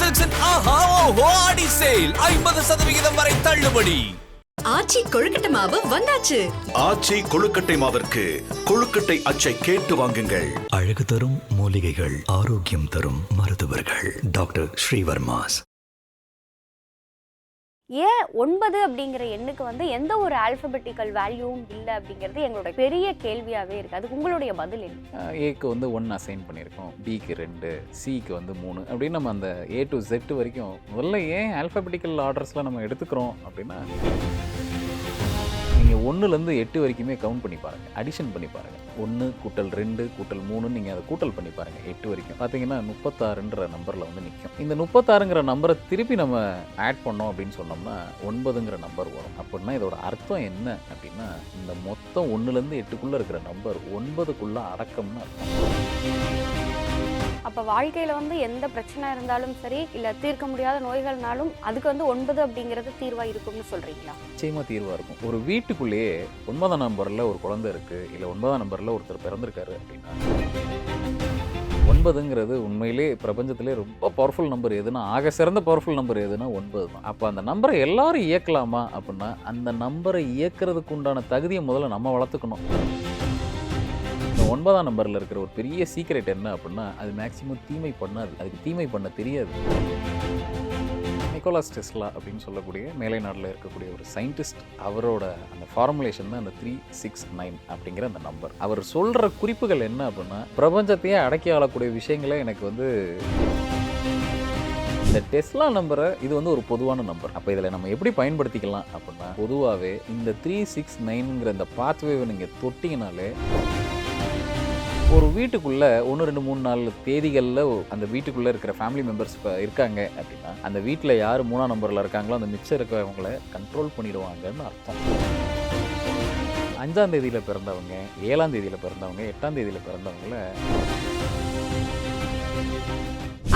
சில்க்ஸின் ஆஹா ஓஹோ ஆடி சேல். ஐம்பது சதவிகிதம் வரை தள்ளுபடி. ஆச்சி கொழுக்கட்டை மாவு வந்தாச்சு. ஆச்சி கொழுக்கட்டை மாவிற்கு கொழுக்கட்டை அச்சை கேட்டு வாங்குங்கள். அழகு தரும் மூலிகைகள் ஆரோக்கியம் தரும் மருத்துவர்கள். டாக்டர் ஸ்ரீவர்மாஸ். ஏன் ஒன்பது அப்படிங்கிற எண்ணுக்கு வந்து எந்த ஒரு ஆல்பபெட்டிக்கல் வேல்யூவும் இல்லை அப்படிங்கிறது எங்களோட பெரிய கேள்வியாகவே இருக்குது அதுக்கு உங்களுடைய பதில் என்ன? ஏக்கு வந்து ஒன்று அசைன் பண்ணியிருக்கோம் பிக்கு ரெண்டு சிக்கு வந்து மூணு அப்படின்னு நம்ம அந்த ஏ டு செட்டு வரைக்கும் முதல்ல ஏன் ஆல்ஃபபெட்டிக்கல் ஆர்டர்ஸில் நம்ம எடுத்துக்கிறோம் அப்படின்னா ஒன்றுலேருந்து எட்டு வரைக்குமே கவுண்ட் பண்ணி பாருங்கள் அடிஷன் பண்ணி பாருங்கள் ஒன்று கூட்டல் ரெண்டு கூட்டல் மூணுன்னு நீங்கள் அதை கூட்டல் பண்ணி பாருங்கள் எட்டு வரைக்கும். பார்த்தீங்கன்னா முப்பத்தாறுன்ற நம்பரில் வந்து நிற்கும் இந்த முப்பத்தாறுங்கிற நம்பரை திருப்பி நம்ம ஆட் பண்ணோம் அப்படின்னு சொன்னோம்னா ஒன்பதுங்கிற நம்பர் வரும். அப்படின்னா இதோட அர்த்தம் என்ன அப்படின்னா இந்த மொத்தம் ஒன்றுலேருந்து எட்டுக்குள்ளே இருக்கிற நம்பர் ஒன்பதுக்குள்ளே அடக்கம்னு அர்த்தம். அப்போ வாழ்க்கையில் வந்து எந்த பிரச்சனை இருந்தாலும் சரி இல்லை தீர்க்க முடியாத நோய்கள்னாலும் அதுக்கு வந்து ஒன்பது அப்படிங்கிறது தீர்வாக இருக்கும்னு சொல்கிறீங்களா நிச்சயமாக தீர்வாக இருக்கும். ஒரு வீட்டுக்குள்ளேயே ஒன்பதாம் நம்பரில் ஒரு குழந்தை இருக்குது இல்லை ஒன்பதாம் நம்பரில் ஒருத்தர் பிறந்திருக்காரு அப்படின்னா ஒன்பதுங்கிறது உண்மையிலே பிரபஞ்சத்திலே ரொம்ப பவர்ஃபுல் நம்பர் எதுனா ஆக சிறந்த பவர்ஃபுல் நம்பர் எதுனா ஒன்பது தான். அப்போ அந்த நம்பரை எல்லாரும் இயக்கலாமா அப்படின்னா அந்த நம்பரை இயக்கிறதுக்கு உண்டான தகுதியை முதல்ல நம்ம வளர்த்துக்கணும். ஒன்பதாம் நம்பரில் இருக்கிற ஒரு பெரிய சீக்ரெட் என்ன அப்படின்னா அது மேக்சிமம் தீமை பண்ணாது. அதுக்கு தீமை பண்ண தெரியாது. நிக்கோலாஸ் டெஸ்லா அப்படின்னு சொல்லக்கூடிய மேலை நாட்டில் இருக்கக்கூடிய ஒரு சயின்டிஸ்ட் அவரோட அந்த ஃபார்முலேஷன் தான் அந்த த்ரீ சிக்ஸ் நைன் அப்படிங்கிற அந்த நம்பர் அவர் சொல்கிற குறிப்புகள் என்ன அப்படின்னா பிரபஞ்சத்தையே அடக்கி ஆளக்கூடிய விஷயங்களை எனக்கு வந்து இந்த டெஸ்லா நம்பரை இது வந்து ஒரு பொதுவான நம்பர் அப்போ இதில் நம்ம எப்படி பயன்படுத்திக்கலாம் அப்படின்னா பொதுவாகவே இந்த த்ரீ சிக்ஸ் நைனுங்கிற இந்த பாத்வேவை நீங்கள் தொட்டிங்கனாலே ஒரு வீட்டுக்குள்ளே ஒன்று ரெண்டு மூணு நாலு தேதிகளில் அந்த வீட்டுக்குள்ளே இருக்கிற ஃபேமிலி மெம்பர்ஸ் இப்போ இருக்காங்க அப்படின்னா அந்த வீட்டில் யார் மூணாம் நம்பரில் இருக்காங்களோ அந்த மிச்சம் இருக்கிறவங்கள கண்ட்ரோல் பண்ணிடுவாங்கன்னு அர்த்தம். அஞ்சாம் தேதியில் பிறந்தவங்க ஏழாம் தேதியில் பிறந்தவங்க எட்டாம் தேதியில் பிறந்தவங்கள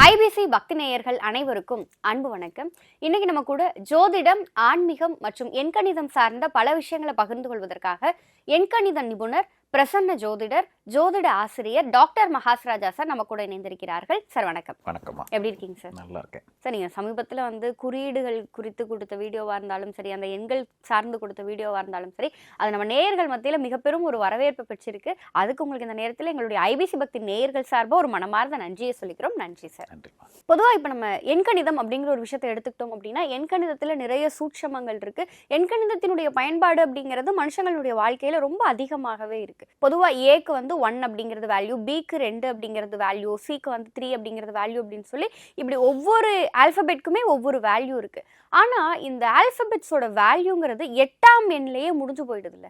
ஐபிசி பக்தி நேயர்கள் அனைவருக்கும் அன்பு வணக்கம். இன்னைக்கு நம்ம கூட ஜோதிடம் ஆன்மீகம் மற்றும் எண்கணிதம் சார்ந்த பல விஷயங்களை பகிர்ந்து கொள்வதற்காக எண்கணித நிபுணர் பிரசன்ன ஜோதிடர் ஜோதிட ஆசிரியர் டாக்டர் மகாஸ்ராஜா சார் நம்ம கூட இணைந்திருக்கிறார்கள். சார் வணக்கம். வணக்கம்மா. எப்படி இருக்கீங்க சார்? நல்லா இருக்கேன். சார் நீங்கள் சமீபத்தில் வந்து குறியீடுகள் குறித்து கொடுத்த வீடியோவாக இருந்தாலும் சரி அந்த எண்கள் சார்ந்து கொடுத்த வீடியோவாக இருந்தாலும் சரி அது நம்ம நேயர்கள் மத்தியில் மிக பெரும் ஒரு வரவேற்பு பெற்றிருக்கு. அதுக்கு உங்களுக்கு இந்த நேரத்தில் எங்களுடைய ஐபிசி பக்தி நேயர்கள் சார்பாக ஒரு மனமார்ந்த நன்றியை சொல்லிக்கிறோம். நன்றி சார். நன்றிம்மா பொதுவாக இப்போ நம்ம எண்கணிதம் அப்படிங்கிற ஒரு விஷயத்தை எடுத்துக்கிட்டோம் அப்படின்னா எண்கணிதத்தில் நிறைய சூட்சமங்கள் இருக்குது எண்கணிதத்தினுடைய பயன்பாடு அப்படிங்கிறது மனுஷங்களுடைய வாழ்க்கையில் ரொம்ப அதிகமாகவே இருக்குது பொதுவாக ஏக்கு வந்து ஒன் அப்படிங்கிறது வேல்யூ பிக்கு ரெண்டு அப்படிங்கிறது வேல்யூ சிக்கு வந்து த்ரீ அப்படிங்கிறது வேல்யூ அப்படின்னு சொல்லி இப்படி ஒவ்வொரு ஆல்ஃபபெட்டுக்குமே ஒவ்வொரு வேல்யூ இருக்குது ஆனால் இந்த ஆல்ஃபபெட்ஸோட வேல்யூங்கிறது எட்டாம் எண்ணிலேயே முடிஞ்சு போயிடுதுல்ல.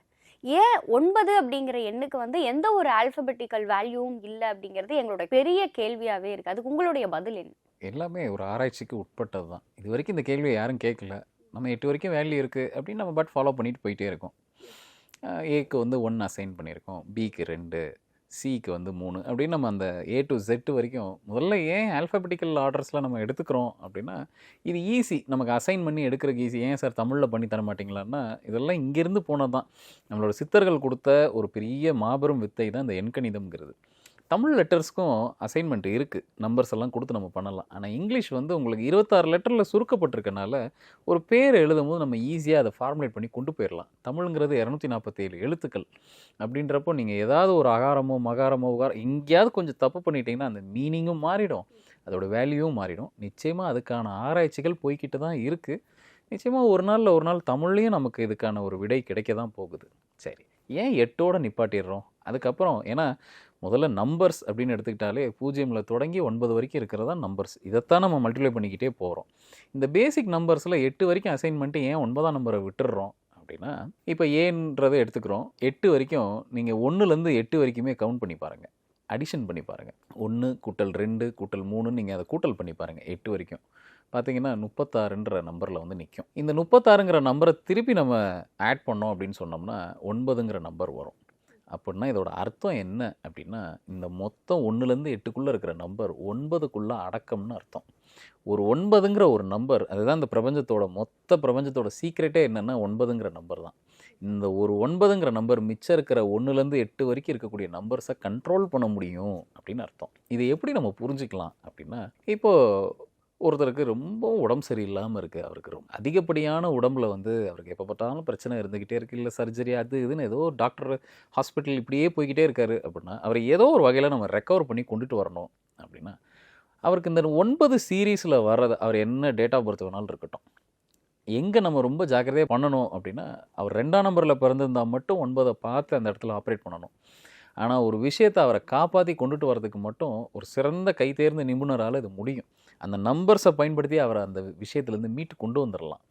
ஏன் ஒன்பது அப்படிங்கிற எண்ணுக்கு வந்து எந்த ஒரு ஆல்பபெட்டிக்கல் வேல்யூவும் இல்லை அப்படிங்கிறது எங்களுடைய பெரிய கேள்வியாகவே இருக்குது அதுக்கு உங்களுடைய பதில் என்ன? எல்லாமே ஒரு ஆராய்ச்சிக்கு உட்பட்டது தான். இது வரைக்கும் இந்த கேள்வியை யாரும் கேட்கல. நம்ம எட்டு வரைக்கும் வேல்யூ இருக்குது அப்படின்னு நம்ம பட் ஃபாலோ பண்ணிட்டு போயிட்டே இருக்கோம். ஏக்கு வந்து ஒன் அசைன் பண்ணியிருக்கோம். பிக்கு ரெண்டு. சிக்கு வந்து மூணு. அப்படின்னு நம்ம அந்த ஏ டு ஜெட்டு வரைக்கும் முதல்ல ஏன் ஆல்ஃபபெட்டிக்கல் ஆர்டர்ஸில் நம்ம எடுத்துக்கிறோம் அப்படின்னா இது ஈஸி நமக்கு அசைன் பண்ணி எடுக்கிறதுக்கு ஈஸி ஏன் சார் தமிழில் பண்ணி தர மாட்டீங்களான்னா இதெல்லாம் இங்கேருந்து போனது தான் நம்மளோட சித்தர்கள் கொடுத்த ஒரு பெரிய மாபெரும் வித்தை தான் இந்த எண்கணிதம்ங்கிறது. தமிழ் லெட்டர்ஸ்க்கும் அசைன்மெண்ட் இருக்குது நம்பர்ஸ் எல்லாம் கொடுத்து நம்ம பண்ணலாம். ஆனால் இங்கிலீஷ் வந்து உங்களுக்கு இருபத்தாறு லெட்டரில் சுருக்கப்பட்டிருக்கனால ஒரு பேர் எழுதும் போது நம்ம ஈஸியாக அதை ஃபார்முலேட் பண்ணி கொண்டு போயிடலாம் தமிழுங்கிறது இரநூத்தி நாற்பத்தேழு எழுத்துக்கள். அப்படின்றப்போ நீங்கள் ஏதாவது ஒரு அகாரமோ மகாரமோ உகாரம் எங்கேயாவது கொஞ்சம் தப்பு பண்ணிட்டீங்கன்னா அந்த மீனிங்கும் மாறிடும். அதோட வேல்யூவும் மாறிடும். நிச்சயமாக அதுக்கான ஆராய்ச்சிகள் போய்கிட்டு தான் இருக்குது நிச்சயமாக ஒரு நாளில் ஒரு நாள் தமிழ்லேயும் நமக்கு இதுக்கான ஒரு விடை கிடைக்க தான் போகுது. சரி ஏன் எட்டோட நிப்பாட்டிடுறோம்? அதுக்கப்புறம் ஏன்னா முதல்ல நம்பர்ஸ் அப்படின்னு எடுத்துக்கிட்டாலே பூஜ்ஜியமில் தொடங்கி ஒன்பது வரைக்கும் இருக்கிறதா நம்பர்ஸ் இதைத்தான் நம்ம மல்டிப்ளை பண்ணிக்கிட்டே போகிறோம் இந்த பேசிக் நம்பர்ஸில் எட்டு வரைக்கும் அசைன்மெண்ட்டு ஏன் ஒன்பதாம் நம்பரை விட்டுடுறோம் அப்படின்னா இப்போ ஏன்றதை எடுத்துக்கிறோம். எட்டு வரைக்கும் நீங்கள் ஒன்றுலேருந்து எட்டு வரைக்குமே கவுண்ட் பண்ணி பாருங்கள் அடிஷன் பண்ணி பாருங்கள் ஒன்று கூட்டல் ரெண்டு கூட்டல் மூணுன்னு நீங்கள் அதை கூட்டல் பண்ணி பாருங்கள் எட்டு வரைக்கும். பார்த்தீங்கன்னா முப்பத்தாறுன்ற நம்பரில் வந்து நிற்கும் இந்த முப்பத்தாறுங்கிற நம்பரை திருப்பி நம்ம ஆட் பண்ணோம் அப்படின்னு சொன்னோம்னா ஒன்பதுங்கிற நம்பர் வரும். அப்படின்னா இதோட அர்த்தம் என்ன அப்படின்னா இந்த மொத்தம் ஒன்றுலேருந்து எட்டுக்குள்ளே இருக்கிற நம்பர் ஒன்பதுக்குள்ளே அடக்கம்னு அர்த்தம். ஒரு ஒன்பதுங்கிற ஒரு நம்பர் அதுதான் இந்த பிரபஞ்சத்தோட மொத்த பிரபஞ்சத்தோட சீக்ரெட்டே என்னென்னா ஒன்பதுங்கிற நம்பர் தான். இந்த ஒரு ஒன்பதுங்கிற நம்பர் மிச்சம் இருக்கிற ஒன்றுலேருந்து எட்டு வரைக்கும் இருக்கக்கூடிய நம்பர்ஸை கண்ட்ரோல் பண்ண முடியும் அப்படின்னு அர்த்தம். இதை எப்படி நம்ம புரிஞ்சுக்கலாம் அப்படின்னா இப்போது ஒருத்தருக்கு ரொம்ப உடம்பு சரியில்லாமல் இருக்குது அவருக்கு ரொம்ப அதிகப்படியான உடம்புல வந்து அவருக்கு எப்போ பார்த்தாலும் பிரச்சனை இருந்துக்கிட்டே இருக்குது இல்லை சர்ஜரி அது இதுன்னு ஏதோ டாக்டர் ஹாஸ்பிட்டல் இப்படியே போய்கிட்டே இருக்காரு அப்படின்னா அவரை ஏதோ ஒரு வகையில் நம்ம ரெக்கவர் பண்ணி கொண்டுட்டு வரணும் அப்படின்னா அவருக்கு இந்த ஒன்பது சீரீஸில் வர்றது அவர் என்ன டேட் ஆஃப் பர்த் வேணாலும் இருக்கட்டும். எங்கே நம்ம ரொம்ப ஜாக்கிரதையாக பண்ணணும் அப்படின்னா அவர் ரெண்டாம் நம்பரில் பிறந்திருந்தால் மட்டும் ஒன்பதை பார்த்து அந்த இடத்துல ஆப்ரேட் பண்ணணும். ஆனால் ஒரு விஷயத்தை அவரை காப்பாற்றி கொண்டுட்டு வரதுக்கு மட்டும் ஒரு சிறந்த கைத்தேர்ந்த நிபுணரால் இது முடியும். அந்த நம்பர்ஸை பயன்படுத்தி அவரை அந்த விஷயத்துலேருந்து மீட்டு கொண்டு வந்துடலாம்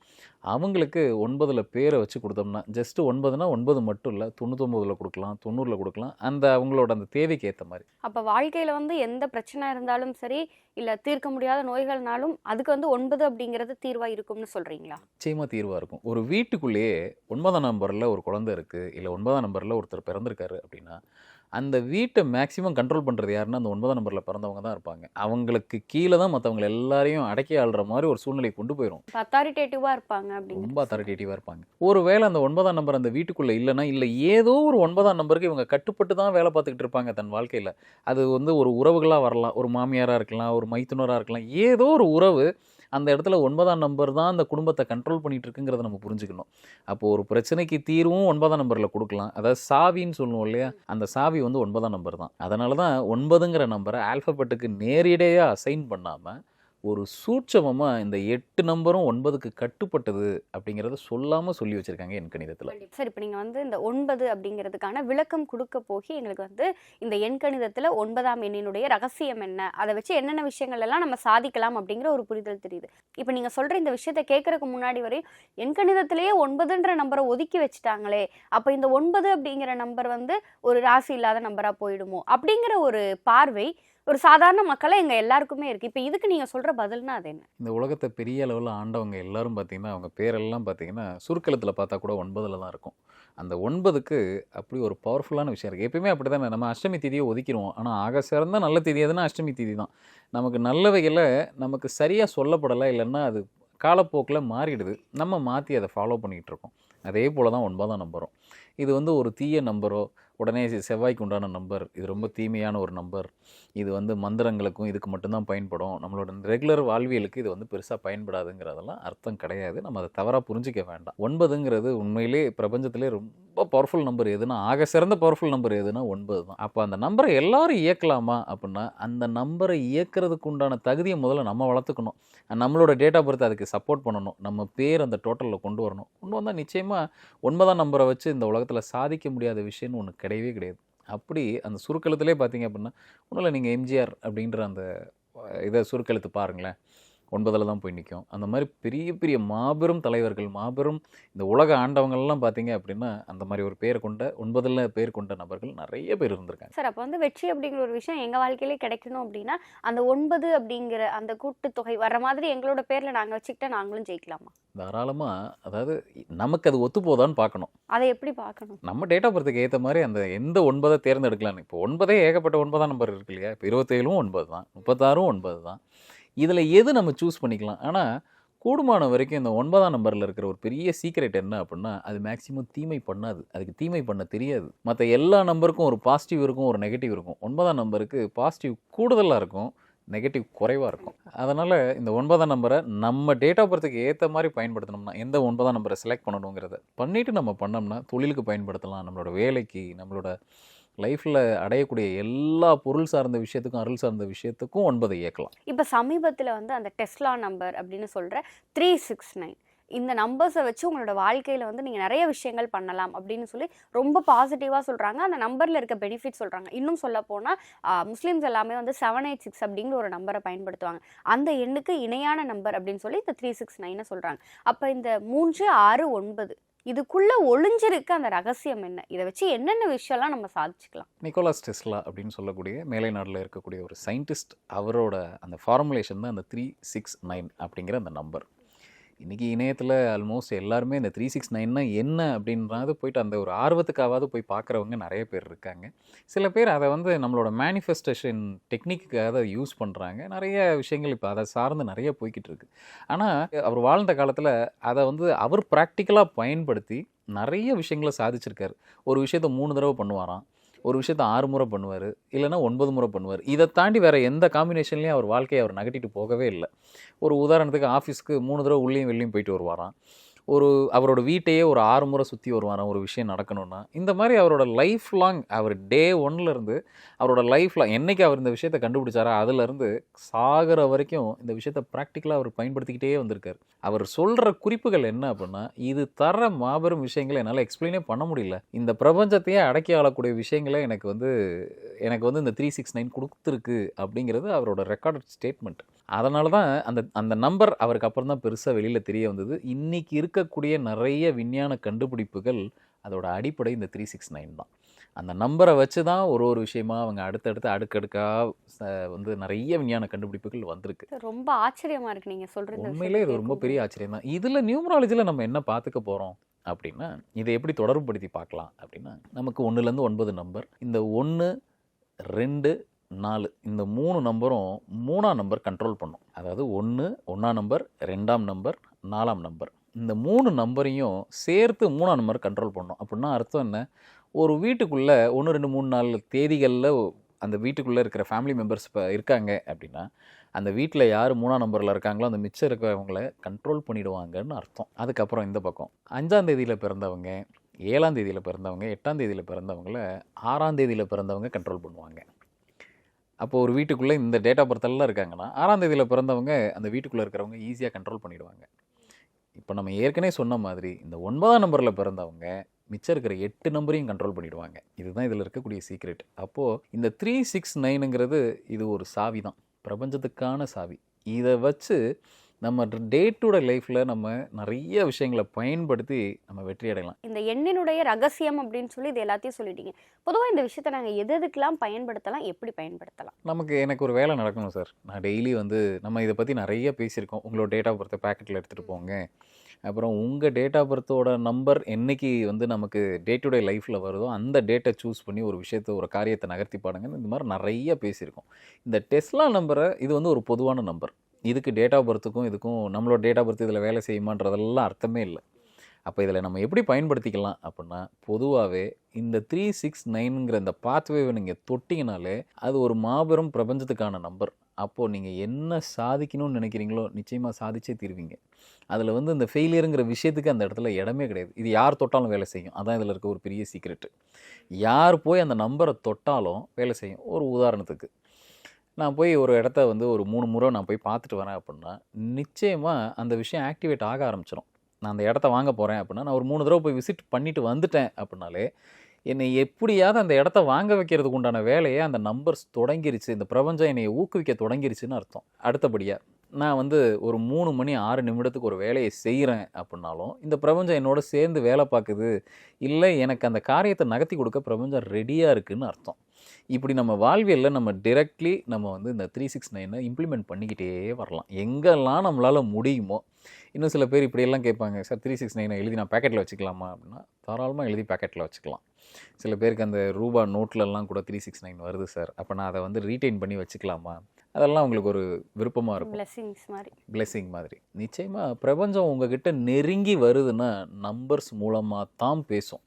அவங்களுக்கு ஒன்பதில் பேரை வச்சு கொடுத்தோம்னா ஜஸ்ட் ஒன்பதுனா ஒன்பது மட்டும் இல்லை தொண்ணூத்தொம்பதில் கொடுக்கலாம் தொண்ணூறில் கொடுக்கலாம் அந்த அவங்களோட அந்த தேவைக்கு ஏற்ற மாதிரி. அப்ப வாழ்க்கையில வந்து எந்த பிரச்சனை இருந்தாலும் சரி இல்ல தீர்க்க முடியாத நோய்கள்னாலும் அதுக்கு வந்து ஒன்பது அப்படிங்கிறது தீர்வா இருக்கும்னு சொல்றீங்களா? நிச்சயமாக தீர்வாக இருக்கும். ஒரு வீட்டுக்குள்ளேயே ஒன்பதாம் நம்பரில் ஒரு குழந்தை இருக்குது இல்லை ஒன்பதாம் நம்பரில் ஒருத்தர் பிறந்திருக்காரு அப்படின்னா அந்த வீட்டை மேக்ஸிமம் கண்ட்ரோல் பண்ணுறது யாருன்னா அந்த ஒன்பதாம் நம்பரில் பிறந்தவங்க தான் இருப்பாங்க. அவங்களுக்கு கீழே தான் மற்றவங்க எல்லாரையும் அடக்கி ஆள்ற மாதிரி ஒரு சூழ்நிலை கொண்டு போயிடும் அத்தாரிட்டேட்டிவா இருப்பாங்க ரொம்ப அத்தாரிட்டேட்டிவாக இருப்பாங்க. ஒருவேளை அந்த ஒன்பதாம் நம்பர் அந்த வீட்டுக்குள்ளே இல்லைன்னா இல்லை ஏதோ ஒரு ஒன்பதாம் நம்பருக்கு இவங்க கட்டுப்பட்டு தான் வேலை பார்த்துக்கிட்டு இருப்பாங்க தன் வாழ்க்கையில். அது வந்து ஒரு உறவுகளாக வரலாம். ஒரு மாமியாராக இருக்கலாம் ஒரு மைத்துனராக இருக்கலாம். ஏதோ ஒரு உறவு அந்த இடத்துல ஒன்பதாம் நம்பர் தான் அந்த குடும்பத்தை கண்ட்ரோல் பண்ணிட்டு இருக்குங்கிறத நம்ம புரிஞ்சுக்கணும். அப்போ ஒரு பிரச்சனைக்கு தீர்வும் ஒன்பதாம் நம்பரில் கொடுக்கலாம். அதாவது சாவின்னு சொல்லுவோம் இல்லையா? அந்த சாவி வந்து ஒன்பதாம் நம்பர் தான். அதனால தான் ஒன்பதுங்கிற நம்பரை ஆல்ஃபபெட்டுக்கு நேரிடையாக அசைன் பண்ணாமல் ஒரு சூட்சமமாக இந்த எட்டு நம்பரும் ஒன்பதுக்கு கட்டுப்பட்டது அப்படிங்கிறத சொல்லாமல் சொல்லி வச்சுருக்காங்க என் கணிதத்தில். சார் இப்போ நீங்கள் வந்து இந்த ஒன்பது அப்படிங்கிறதுக்கான விளக்கம் கொடுக்க போகி எங்களுக்கு வந்து இந்த எண்கணிதத்தில் ஒன்பதாம் எண்ணினுடைய ரகசியம் என்ன? அதை வச்சு என்னென்ன விஷயங்கள் எல்லாம் நம்ம சாதிக்கலாம் அப்படிங்கிற ஒரு புரிதல் தெரியுது. இப்போ நீங்கள் சொல்கிற இந்த விஷயத்தை கேட்குறதுக்கு முன்னாடி வரையும் எண் கணிதத்திலேயே ஒன்பதுன்ற நம்பரை ஒதுக்கி வச்சுட்டாங்களே அப்போ இந்த ஒன்பது அப்படிங்கிற நம்பர் வந்து ஒரு ராசி இல்லாத நம்பராக போயிடுமோ? அப்படிங்கிற ஒரு பார்வை ஒரு சாதாரண மக்களை எங்கள் எல்லாருக்குமே இருக்குது இப்போ இதுக்கு நீங்கள் சொல்கிற பதில்னா அது என்ன? இந்த உலகத்தை பெரிய அளவில் ஆண்டவங்க எல்லாரும் பார்த்தீங்கன்னா அவங்க பேரெல்லாம் பார்த்தீங்கன்னா சுருக்கெழுத்தில் பார்த்தா கூட ஒன்பதில் தான் இருக்கும். அந்த ஒன்பதுக்கு அப்படி ஒரு பவர்ஃபுல்லான விஷயம் இருக்குது எப்பயுமே அப்படி தானே நம்ம அஷ்டமி திதியை ஒதுக்கிடுவோம் ஆனால் ஆக சிறந்த நல்ல திதி எதுனா அஷ்டமி திதி தான். நமக்கு நல்லவைகளை நமக்கு சரியாக சொல்லப்படலை இல்லைன்னா அது காலப்போக்கில் மாறிடுது. நம்ம மாற்றி அதை ஃபாலோ பண்ணிகிட்டு இருக்கோம். அதே போல் தான் ஒன்பதாம் நம்பரும். இது வந்து ஒரு தீய நம்பரோ உடனே செவ்வாய்க்கு உண்டான நம்பர். இது ரொம்ப தீமையான ஒரு நம்பர். இது வந்து மந்திரங்களுக்கும் இதுக்கு மட்டும்தான் பயன்படும். நம்மளோட ரெகுலர் வாழ்வியலுக்கு இது வந்து பெருசாக பயன்படாதுங்கிறதெல்லாம் அர்த்தம் கிடையாது. நம்ம அதை தவறாக புரிஞ்சிக்க வேண்டாம். ஒன்பதுங்கிறது உண்மையிலே பிரபஞ்சத்திலே ரொம்ப பவர்ஃபுல் நம்பர் எதுனா ஆக சிறந்த பவர்ஃபுல் நம்பர் எதுனா ஒன்பது தான். அப்போ அந்த நம்பரை எல்லாரும் இயக்கலாமா அப்படின்னா அந்த நம்பரை இயக்கிறதுக்கு உண்டான தகுதியை முதல்ல நம்ம வளர்த்துக்கணும். நம்மளோட டேட் ஆஃப் பர்த் அதுக்கு சப்போர்ட் பண்ணணும். நம்ம பேர் அந்த டோட்டலில் கொண்டு வரணும். கொண்டு வந்தால் நிச்சயமாக ஒன்பதாம் நம்பரை வச்சு இந்த உலகத்தில் சாதிக்க முடியாத விஷயம்னு ஒன்று கிடையவே கிடையாது. அப்படி அந்த சுருக்கெழுத்துலேயே பார்த்தீங்க அப்படின்னா ஒன்றும் இல்லை நீங்கள் எம்ஜிஆர் அப்படின்ற அந்த இதை சுருக்கெழுத்து பாருங்களேன். ஒன்பதில் தான் போய் நிற்கும் அந்த மாதிரி பெரிய பெரிய மாபெரும் தலைவர்கள் மாபெரும் இந்த உலக ஆண்டவங்கள்லாம் பார்த்தீங்க அப்படின்னா அந்த மாதிரி ஒரு பேர் கொண்ட ஒன்பதில் பேர் கொண்ட நபர்கள் நிறைய பேர் இருந்திருக்காங்க. சார் அப்போ வந்து வெற்றி அப்படிங்கிற ஒரு விஷயம் எங்கள் வாழ்க்கையிலே கிடைக்கணும் அப்படின்னா அந்த ஒன்பது அப்படிங்கிற அந்த கூட்டுத்தொகை வர மாதிரி எங்களோட பேரில் நாங்கள் வச்சுக்கிட்டா நாங்களும் ஜெயிக்கலாமா? தாராளமாக அதாவது நமக்கு அது ஒத்து போதான்னு பார்க்கணும் அதை எப்படி பார்க்கணும் நம்ம டேட் ஆஃப் பர்த்துக்கு ஏற்ற மாதிரி அந்த எந்த ஒன்பதை தேர்ந்தெடுக்கலாம் இப்போ ஒன்பதே ஏகப்பட்ட ஒன்பதாம் நம்பர் இருக்கு இல்லையா? இப்போ இருபத்தேழும் ஒன்பது தான் முப்பத்தாறும் ஒன்பது தான் இதில் எது நம்ம சூஸ் பண்ணிக்கலாம்? ஆனால் கூடுமான வரைக்கும் இந்த ஒன்பதாம் நம்பரில் இருக்கிற ஒரு பெரிய சீக்ரெட் என்ன அப்படின்னா அது மேக்ஸிமம் தீமை பண்ணாது. அதுக்கு தீமை பண்ண தெரியாது. மற்ற எல்லா நம்பருக்கும் ஒரு பாசிட்டிவ் இருக்கும் ஒரு நெகட்டிவ் இருக்கும். ஒன்பதாம் நம்பருக்கு பாசிட்டிவ் கூடுதலாக இருக்கும் நெகட்டிவ் குறைவாக இருக்கும். அதனால் இந்த ஒன்பதாம் நம்பரை நம்ம டேட் ஆஃப் பர்த்துக்கு ஏற்ற மாதிரி பயன்படுத்தணும்னா எந்த ஒன்பதாம் நம்பரை செலக்ட் பண்ணணுங்கிறத பண்ணிவிட்டு நம்ம பண்ணோம்னா தொழிலுக்கு பயன்படுத்தலாம். நம்மளோட வேலைக்கு நம்மளோட லைஃப்பில் அடையக்கூடிய எல்லா பொருள் சார்ந்த விஷயத்துக்கும் அருள் சார்ந்த விஷயத்துக்கும் ஒன்பதை இயக்கலாம். இப்போ சமீபத்தில் வந்து அந்த டெஸ்லா நம்பர் அப்படின்னு சொல்கிற த்ரீ சிக்ஸ் நைன் இந்த நம்பர்ஸை வச்சு உங்களோட வாழ்க்கையில் வந்து நீங்கள் நிறைய விஷயங்கள் பண்ணலாம் அப்படின்னு சொல்லி ரொம்ப பாசிட்டிவாக சொல்கிறாங்க அந்த நம்பரில் இருக்க பெனிஃபிட் சொல்கிறாங்க இன்னும் சொல்ல போனால் முஸ்லீம்ஸ் எல்லாமே வந்து செவன் எயிட் சிக்ஸ் அப்படிங்கிற ஒரு நம்பரை பயன்படுத்துவாங்க. அந்த எண்ணுக்கு இணையான நம்பர் அப்படின்னு சொல்லி இந்த த்ரீ சிக்ஸ் நைனை சொல்கிறாங்க அப்போ இந்த மூன்று ஆறு ஒன்பது இதுக்குள்ள ஒளிஞ்சிருக்க அந்த ரகசியம் என்ன? இதை வச்சு என்னென்ன விஷயம்லாம் நம்ம சாதிச்சுக்கலாம்? நிக்கோலாஸ் டெஸ்லா அப்படின்னு சொல்லக்கூடிய மேலை நாட்டில் இருக்கக்கூடிய ஒரு சயின்டிஸ்ட் அவரோட அந்த ஃபார்முலேஷன் தான் அந்த த்ரீ சிக்ஸ் நைன் அப்படிங்கிற அந்த நம்பர் இன்றைக்கி இணையத்தில் ஆல்மோஸ்ட் எல்லாருமே இந்த த்ரீ சிக்ஸ் நைன்னா என்ன அப்படின்றது போயிட்டு அந்த ஒரு ஆர்வத்துக்காவது போய் பார்க்குறவங்க நிறைய பேர் இருக்காங்க. சில பேர் அதை வந்து நம்மளோட மேனிஃபெஸ்டேஷன் டெக்னிக்குக்காக அதை யூஸ் பண்ணுறாங்க நிறைய விஷயங்கள் இப்போ அதை சார்ந்து நிறைய போய்கிட்டு இருக்கு. ஆனால் அவர் வாழ்ந்த காலத்தில் அதை வந்து அவர் ப்ராக்டிக்கலாக பயன்படுத்தி நிறைய விஷயங்களை சாதிச்சிருக்காரு. ஒரு விஷயத்த மூணு தடவை பண்ணுவாராம். ஒரு விஷயத்த ஆறு முறை பண்ணுவார் இல்லைன்னா ஒன்பது முறை பண்ணுவார். இதை தாண்டி வேறு எந்த காம்பினேஷன்லேயும் அவர் வாழ்க்கையை அவர் நகட்டிட்டு போகவே இல்லை. ஒரு உதாரணத்துக்கு ஆஃபீஸ்க்கு மூணு தடவை உள்ளேயும் வெளியும் போயிட்டு வருவாராம். ஒரு அவரோட வீட்டையே ஒரு ஆறு முறை சுற்றி வருவாராம் ஒரு விஷயம் நடக்கணும்னா. இந்த மாதிரி அவரோட லைஃப் லாங் அவர் டே ஒன்லேருந்து அவரோட லைஃப் லாங் அவர் இந்த விஷயத்தை கண்டுபிடிச்சாரோ அதுலேருந்து சாகிற வரைக்கும் இந்த விஷயத்தை ப்ராக்டிக்கலாக அவர் பயன்படுத்திக்கிட்டே வந்திருக்கார். அவர் சொல்கிற குறிப்புகள் என்ன அப்படின்னா இது தர மாபெரும் விஷயங்களை என்னால் எக்ஸ்பிளைனே பண்ண முடியல. இந்த பிரபஞ்சத்தையே அடக்கி ஆளக்கூடிய விஷயங்களை எனக்கு வந்து எனக்கு வந்து இந்த த்ரீ சிக்ஸ் நைன் கொடுத்துருக்கு அப்படிங்கிறது அவரோட ரெக்கார்டட் ஸ்டேட்மெண்ட் அதனால தான் அந்த அந்த நம்பர் அவருக்கு அப்புறம் தான் பெருசாக வெளியில் தெரிய வந்தது. இன்னைக்கு இருக்கக்கூடிய நிறைய விஞ்ஞான கண்டுபிடிப்புகள் அதோட அடிப்படை இந்த த்ரீ சிக்ஸ் நைன் தான். அந்த நம்பரை வச்சு தான் ஒரு ஒரு விஷயமா அவங்க அடுத்தடுத்து அடுக்கடுக்காக வந்து நிறைய விஞ்ஞான கண்டுபிடிப்புகள் வந்திருக்கு. ரொம்ப ஆச்சரியமா இருக்கு நீங்க சொல்றது இந்த உண்மையிலே இது ரொம்ப பெரிய ஆச்சரியம் தான். இதில் நியூமராலஜியில் நம்ம என்ன பார்த்துக்க போகிறோம் அப்படின்னா இதை எப்படி தொடர்புபடுத்தி பார்க்கலாம் அப்படின்னா நமக்கு ஒன்றுலேருந்து ஒன்பது நம்பர் இந்த ஒன்று ரெண்டு நாலு. இந்த மூணு நம்பரும் மூணாம் நம்பர் கண்ட்ரோல் பண்ணும். அதாவது ஒன்று ஒன்றாம் நம்பர் ரெண்டாம் நம்பர் நாலாம் நம்பர். இந்த மூணு நம்பரையும் சேர்த்து மூணாம் நம்பர் கண்ட்ரோல் பண்ணும். அப்படின்னா அர்த்தம் என்ன? ஒரு வீட்டுக்குள்ளே ஒன்று ரெண்டு மூணு நாலு தேதிகளில் அந்த வீட்டுக்குள்ளே இருக்கிற ஃபேமிலி மெம்பர்ஸ் இப்போ இருக்காங்க அப்படின்னா அந்த வீட்டில் யார் மூணாம் நம்பரில் இருக்காங்களோ அந்த மிச்சம் இருக்கிறவங்கள கண்ட்ரோல் பண்ணிடுவாங்கன்னு அர்த்தம். அதுக்கப்புறம் இந்த பக்கம். அஞ்சாம் தேதியில் பிறந்தவங்க ஏழாம் தேதியில் பிறந்தவங்க எட்டாம் தேதியில் பிறந்தவங்கள ஆறாம் தேதியில் பிறந்தவங்க கண்ட்ரோல் பண்ணுவாங்க. அப்போ ஒரு வீட்டுக்குள்ளே இந்த டேட் ஆஃப் பர்த்தெல்லாம் இருக்காங்கன்னா ஆறாம் தேதியில் பிறந்தவங்க அந்த வீட்டுக்குள்ளே இருக்கிறவங்க ஈஸியாக கண்ட்ரோல் பண்ணிடுவாங்க. இப்போ நம்ம ஏற்கனவே சொன்ன மாதிரி இந்த ஒன்பதாம் நம்பரில் பிறந்தவங்க மிச்சம் இருக்கிற எட்டு நம்பரையும் கண்ட்ரோல் பண்ணிவிடுவாங்க இதுதான் இதில் இருக்கக்கூடிய சீக்ரெட் அப்போது இந்த த்ரீ சிக்ஸ் நைனுங்கிறது இது ஒரு சாவி தான் பிரபஞ்சத்துக்கான சாவி. இதை வச்சு நம்ம டே டு டே லைஃப்பில் நம்ம நிறைய விஷயங்களை பயன்படுத்தி நம்ம வெற்றி அடையலாம். இந்த எண்ணினுடைய ரகசியம் அப்படின்னு சொல்லி இது எல்லாத்தையும் சொல்லிட்டீங்க. பொதுவா இந்த விஷயத்தை நாங்க எது எதுக்கெல்லாம் பயன்படுத்தலாம் எப்படி பயன்படுத்தலாம்? நமக்கு எனக்கு ஒரு வேலை நடக்கணும் சார். நான் டெய்லி வந்து நம்ம இதை பற்றி நிறைய பேசியிருக்கோம். உங்களோட டேட் ஆஃப் பர்த்தை பேக்கெட்டில் எடுத்துகிட்டு போங்க. அப்புறம் உங்கள் டேட் ஆஃப் பர்த்தோட நம்பர் என்னைக்கு வந்து நமக்கு டே டு டே லைஃப்பில் வருதோ அந்த டேட்டை சூஸ் பண்ணி ஒரு விஷயத்தை ஒரு காரியத்தை நகர்த்தி பாடுங்கன்னு இந்த மாதிரி நிறைய பேசியிருக்கோம். இந்த டெஸ்லா நம்பரை இது வந்து ஒரு பொதுவான நம்பர் இதுக்கு டேட் ஆஃப் பர்த்துக்கும் இதுக்கும் நம்மளோட டேட் ஆஃப் பர்த் இதில் வேலை செய்யுமான்றதெல்லாம் அர்த்தமே இல்லை. அப்போ இதில் நம்ம எப்படி பயன்படுத்திக்கலாம் அப்படின்னா பொதுவாகவே இந்த த்ரீ சிக்ஸ் நைனுங்கிற இந்த பாத்வேவை நீங்கள் தொட்டிங்கனாலே அது ஒரு மாபெரும் பிரபஞ்சத்துக்கான நம்பர் அப்போது நீங்கள் என்ன சாதிக்கணும்னு நினைக்கிறீங்களோ நிச்சயமாக சாதிச்சே தீர்வீங்க. அதில் வந்து இந்த ஃபெயிலியருங்கிற விஷயத்துக்கு அந்த இடத்துல இடமே கிடையாது. இது யார் தொட்டாலும் வேலை செய்யும். அதான் இதில் இருக்க ஒரு பெரிய சீக்ரெட்டு யார் போய் அந்த நம்பரை தொட்டாலும் வேலை செய்யும். ஒரு உதாரணத்துக்கு. நான் போய் ஒரு இடத்த வந்து ஒரு மூணு முறை நான் போய் பார்த்துட்டு வரேன் அப்படின்னா நிச்சயமாக அந்த விஷயம் ஆக்டிவேட் ஆக ஆரம்பிச்சிடும் நான் அந்த இடத்த வாங்க போகிறேன் அப்படின்னா நான் ஒரு மூணு தடவை போய் விசிட் பண்ணிட்டு வந்துட்டேன் அப்படின்னாலே என்னை எப்படியாவது அந்த இடத்த வாங்க வைக்கிறதுக்கு உண்டான வேலையை அந்த நம்பர்ஸ் தொடங்கிருச்சு இந்த பிரபஞ்சம் என்னை ஊக்குவிக்க தொடங்கிருச்சுன்னு அர்த்தம். அடுத்தபடியாக நான் வந்து ஒரு மூணு மணி ஆறு நிமிடத்துக்கு ஒரு வேலையை செய்கிறேன் அப்படின்னாலும் இந்த பிரபஞ்சம் என்னோட சேர்ந்து வேலை பார்க்குது. இல்லை எனக்கு அந்த காரியத்தை நகர்த்தி கொடுக்க பிரபஞ்சம் ரெடியாக இருக்குதுன்னு அர்த்தம். இப்படி நம்ம வாழ்வியலில் நம்ம டிரெக்ட்லி நம்ம வந்து இந்த த்ரீ சிக்ஸ் நைனை இம்ப்ளிமெண்ட் பண்ணிக்கிட்டே வரலாம். எங்கெல்லாம் நம்மளால் முடியுமோ இன்னும் சில பேர் இப்படியெல்லாம் கேட்பாங்க சார் த்ரீ சிக்ஸ் நைனை எழுதி நான் பேக்கெட்டில் வச்சுக்கலாமா? அப்படின்னா தாராளமாக எழுதி பேக்கெட்டில் வச்சுக்கலாம். சில பேருக்கு அந்த ரூபா நோட்லலாம் கூட த்ரீ சிக்ஸ் நைன் வருது சார். அப்போ நான் அதை வந்து ரீட்டைன் பண்ணி வச்சுக்கலாமா? அதெல்லாம் உங்களுக்கு ஒரு விருப்பமாக இருக்கும். பிளெஸிங்ஸ் மாதிரி. பிளெஸிங் மாதிரி. நிச்சயமாக பிரபஞ்சம் உங்ககிட்ட நெருங்கி வருதுன்னா நம்பர்ஸ் மூலமாக தான் பேசும்.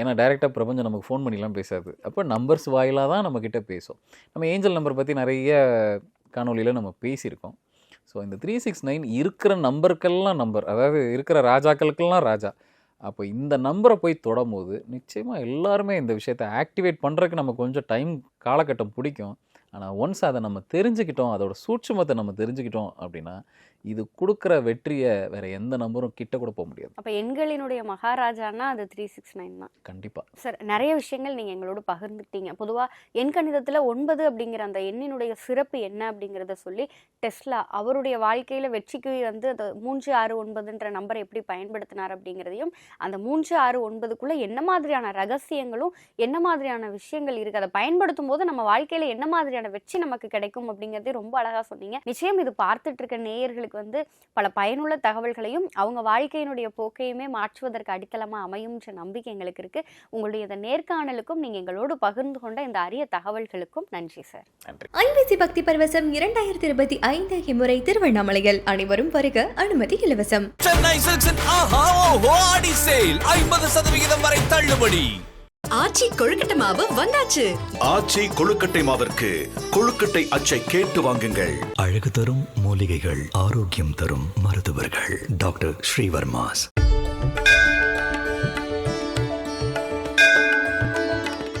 ஏன்னா டைரெக்டாக பிரபஞ்சம் நமக்கு ஃபோன் பண்ணிலாம் பேசாது. அப்போ நம்பர்ஸ் வாயிலாக தான் நம்மக்கிட்ட பேசும். நம்ம ஏஞ்சல் நம்பர் பற்றி நிறைய காணொலியில் நம்ம பேசியிருக்கோம். ஸோ இந்த த்ரீ சிக்ஸ் நைன் இருக்கிற நம்பருக்கெல்லாம் நம்பர் அதாவது இருக்கிற ராஜாக்களுக்கெல்லாம் ராஜா. அப்போ இந்த நம்பரை போய் தொடும்போது நிச்சயமாக எல்லாருமே இந்த விஷயத்தை ஆக்டிவேட் பண்ணுறதுக்கு நமக்கு கொஞ்சம் டைம் காலகட்டம் பிடிக்கும். ஆனால் ஒன்ஸ் அதை நம்ம தெரிஞ்சுக்கிட்டோம் அதோட சூட்சுமத்தை நம்ம தெரிஞ்சுக்கிட்டோம் அப்படின்னா இது கொடுக்குற வெற்றியை வேற எந்த நம்பரும் கிட்ட கூட போக முடியாது. அப்ப எண்களினுடைய மகாராஜான்னா அது த்ரீ சிக்ஸ் நைன் தான். கண்டிப்பாக சார் நிறைய விஷயங்கள் நீங்கள் எங்களோட பகிர்ந்துக்கிட்டீங்க. பொதுவாக எண் கணிதத்தில் ஒன்பது அப்படிங்கிற அந்த எண்ணினுடைய சிறப்பு என்ன அப்படிங்கிறத சொல்லி டெஸ்லா அவருடைய வாழ்க்கையில் வெற்றிக்கு வந்து அந்த மூன்று ஆறு ஒன்பதுன்ற நம்பரை எப்படி பயன்படுத்தினார் அப்படிங்கிறதையும் அந்த மூன்று ஆறு ஒன்பதுக்குள்ளே என்ன மாதிரியான ரகசியங்களும் என்ன மாதிரியான விஷயங்கள் இருக்குது அதை பயன்படுத்தும் போது நம்ம வாழ்க்கையில் என்ன மாதிரியான வெற்றி நமக்கு கிடைக்கும் அப்படிங்கிறதையும் ரொம்ப அழகாக சொன்னீங்க. நிச்சயம் இது பார்த்துட்டு இருக்க நேயர்களுக்கு வந்து பல பயனுள்ள தகவல்களையும் அவங்க வாழ்க்கையினுடைய போக்கையுமே மாற்றுவதற்கு அடித்தளமாக அமையும்ன்ற நம்பிக்கை எங்களுக்கு இருக்குது உங்களுடைய இந்த நேர்காணலுக்கும் நீங்கள் எங்களோடு பகிர்ந்து கொண்ட இந்த அரிய தகவல்களுக்கும் நன்றி சார். ஐபிசி பக்தி பரவசம் இரண்டாயிரத்தி இருபத்தி ஐந்து இம்முறை திருவண்ணாமலையில். அனைவரும் வருக அனுமதி இலவசம். சென்னை சில்க்ஸின் ஆஹா ஓஹோ ஆடி சேல். ஐம்பது சதவிகிதம் வரை தள்ளுபடி. ஆச்சி கொழுக்கட்டை மாவு வந்தாச்சு. ஆச்சி கொழுக்கட்டை மாவிற்கு கொழுக்கட்டை அச்சை கேட்டு வாங்குங்கள். அழகு தரும் மூலிகைகள் ஆரோக்கியம் தரும் மருத்துவர்கள். டாக்டர் ஸ்ரீவர்மாஸ்.